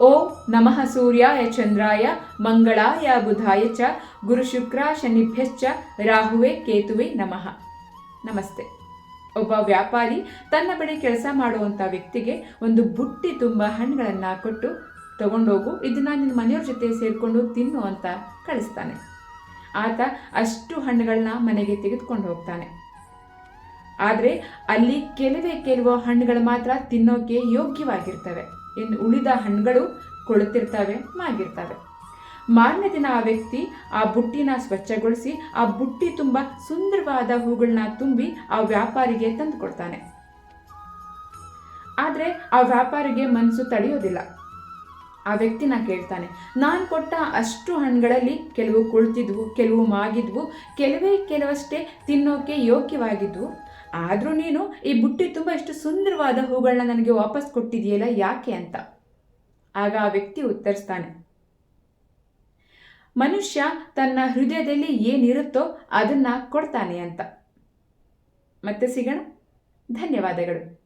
ಓ ನಮಃ ಸೂರ್ಯಾಯ ಚಂದ್ರಾಯ ಮಂಗಳಾಯ ಬುಧಾಯ ಚ ಗುರು ಶುಕ್ರ ಶನಿಭ್ಯಶ್ಚ ರಾಹುವೆ ಕೇತುವೆ ನಮಃ. ನಮಸ್ತೆ. ಒಬ್ಬ ವ್ಯಾಪಾರಿ ತನ್ನ ಬಳಿ ಕೆಲಸ ಮಾಡುವಂಥ ವ್ಯಕ್ತಿಗೆ ಒಂದು ಬುಟ್ಟಿ ತುಂಬ ಹಣ್ಣುಗಳನ್ನು ಕೊಟ್ಟು, ತಗೊಂಡೋಗು ಇದನ್ನು ನಿನ್ನ ಮನೆಯವ್ರ ಜೊತೆ ಸೇರಿಕೊಂಡು ತಿನ್ನು ಅಂತ ಕಳಿಸ್ತಾನೆ. ಆತ ಅಷ್ಟು ಹಣ್ಣುಗಳನ್ನ ಮನೆಗೆ ತೆಗೆದುಕೊಂಡು ಹೋಗ್ತಾನೆ. ಆದರೆ ಅಲ್ಲಿ ಕೆಲವೇ ಕೆಲವು ಹಣ್ಣುಗಳು ಮಾತ್ರ ತಿನ್ನೋಕೆ ಯೋಗ್ಯವಾಗಿರ್ತವೆ. ಇನ್ನು ಉಳಿದ ಹಣ್ಣುಗಳು ಕೊಳುತ್ತಿರ್ತವೆ, ಮಾಗಿರ್ತವೆ. ಮಾರನೇ ದಿನ ಆ ವ್ಯಕ್ತಿ ಆ ಬುಟ್ಟಿನ ಸ್ವಚ್ಛಗೊಳಿಸಿ, ಆ ಬುಟ್ಟಿ ತುಂಬ ಸುಂದರವಾದ ಹೂಗಳನ್ನ ತುಂಬಿ ಆ ವ್ಯಾಪಾರಿಗೆ ತಂದು ಕೊಡ್ತಾನೆ. ಆದರೆ ಆ ವ್ಯಾಪಾರಿಗೆ ಮನಸ್ಸು ತಡೆಯೋದಿಲ್ಲ. ಆ ವ್ಯಕ್ತಿನ ಕೇಳ್ತಾನೆ. ನಾನು ಕೊಟ್ಟ ಅಷ್ಟು ಹಣ್ಣುಗಳಲ್ಲಿ ಕೆಲವು ಕುಳಿತಿದ್ವು, ಕೆಲವು ಮಾಗಿದ್ವು, ಕೆಲವೇ ಕೆಲವಷ್ಟೇ ತಿನ್ನೋಕೆ ಯೋಗ್ಯವಾಗಿದ್ವು. ಆದರೂ ನೀನು ಈ ಬುಟ್ಟಿ ತುಂಬ ಎಷ್ಟು ಸುಂದರವಾದ ಹೂಗಳನ್ನ ನನಗೆ ವಾಪಸ್ ಕೊಟ್ಟಿದೆಯಲ್ಲ, ಯಾಕೆ ಅಂತ? ಆಗ ಆ ವ್ಯಕ್ತಿ ಉತ್ತರಿಸ್ತಾನೆ. ಮನುಷ್ಯ ತನ್ನ ಹೃದಯದಲ್ಲಿ ಏನಿರುತ್ತೋ ಅದನ್ನ ಕೊಡ್ತಾನೆ ಅಂತ. ಮತ್ತೆ ಸಿಗೋಣ. ಧನ್ಯವಾದಗಳು.